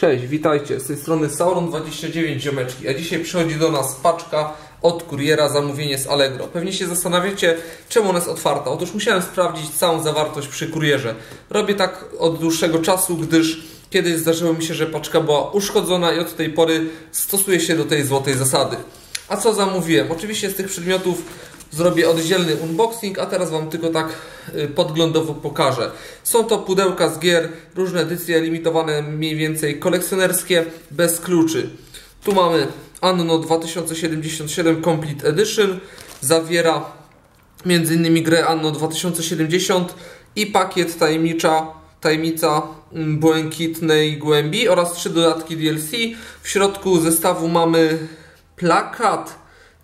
Cześć, witajcie, z tej strony Sauron29 ziomeczki, a dzisiaj przychodzi do nas paczka od kuriera, zamówienie z Allegro. Pewnie się zastanawiacie, czemu ona jest otwarta. Otóż musiałem sprawdzić całą zawartość przy kurierze. Robię tak od dłuższego czasu, gdyż kiedyś zdarzyło mi się, że paczka była uszkodzona i od tej pory stosuję się do tej złotej zasady. A co zamówiłem? Oczywiście z tych przedmiotów zrobię oddzielny unboxing, a teraz Wam tylko tak y, podglądowo pokażę. Są to pudełka z gier, różne edycje limitowane, mniej więcej kolekcjonerskie, bez kluczy. Tu mamy Anno 2077 Complete Edition, zawiera m.in. grę Anno 2070 i pakiet tajemnicza, tajemnica mm, błękitnej głębi oraz trzy dodatki DLC. W środku zestawu mamy plakat,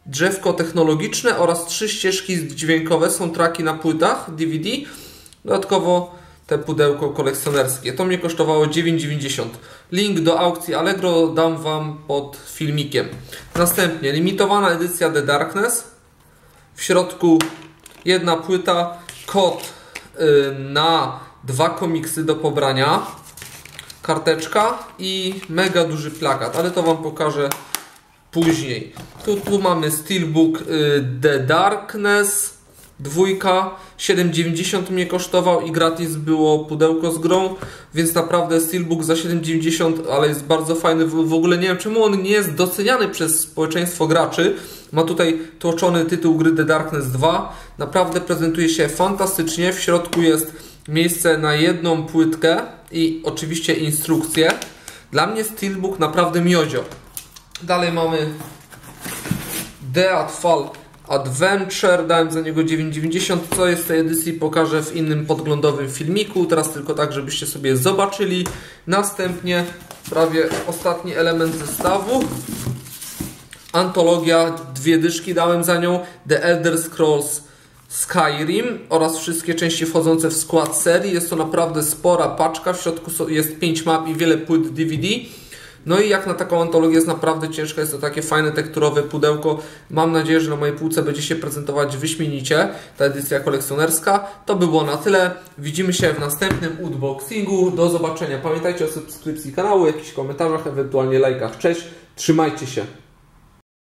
drzewko technologiczne oraz trzy ścieżki dźwiękowe, są traki na płytach DVD. Dodatkowo te pudełko kolekcjonerskie. To mnie kosztowało 9,90. Link do aukcji Allegro dam Wam pod filmikiem. Następnie limitowana edycja The Darkness. W środku jedna płyta, kod na dwa komiksy do pobrania, karteczka i mega duży plakat, ale to Wam pokażę później. Tu, tu mamy Steelbook y, The Darkness, dwójka, 7,90 mnie kosztował i gratis było pudełko z grą, więc naprawdę Steelbook za 7,90, ale jest bardzo fajny. W, w ogóle nie wiem czemu on nie jest doceniany przez społeczeństwo graczy. Ma tutaj tłoczony tytuł gry The Darkness 2. Naprawdę prezentuje się fantastycznie. W środku jest miejsce na jedną płytkę i oczywiście instrukcje. Dla mnie Steelbook naprawdę miodzio. Dalej mamy Deadfall Adventure, dałem za niego 9,90. Co jest w tej edycji pokażę w innym podglądowym filmiku. Teraz tylko tak, żebyście sobie zobaczyli. Następnie prawie ostatni element zestawu. Antologia, dwie dyszki dałem za nią. The Elder Scrolls Skyrim oraz wszystkie części wchodzące w skład serii. Jest to naprawdę spora paczka. W środku jest 5 map i wiele płyt DVD. No i jak na taką antologię jest naprawdę ciężka, jest to takie fajne tekturowe pudełko. Mam nadzieję, że na mojej półce będzie się prezentować wyśmienicie ta edycja kolekcjonerska. To by było na tyle. Widzimy się w następnym unboxingu. Do zobaczenia. Pamiętajcie o subskrypcji kanału, jakichś komentarzach, ewentualnie lajkach. Cześć, trzymajcie się.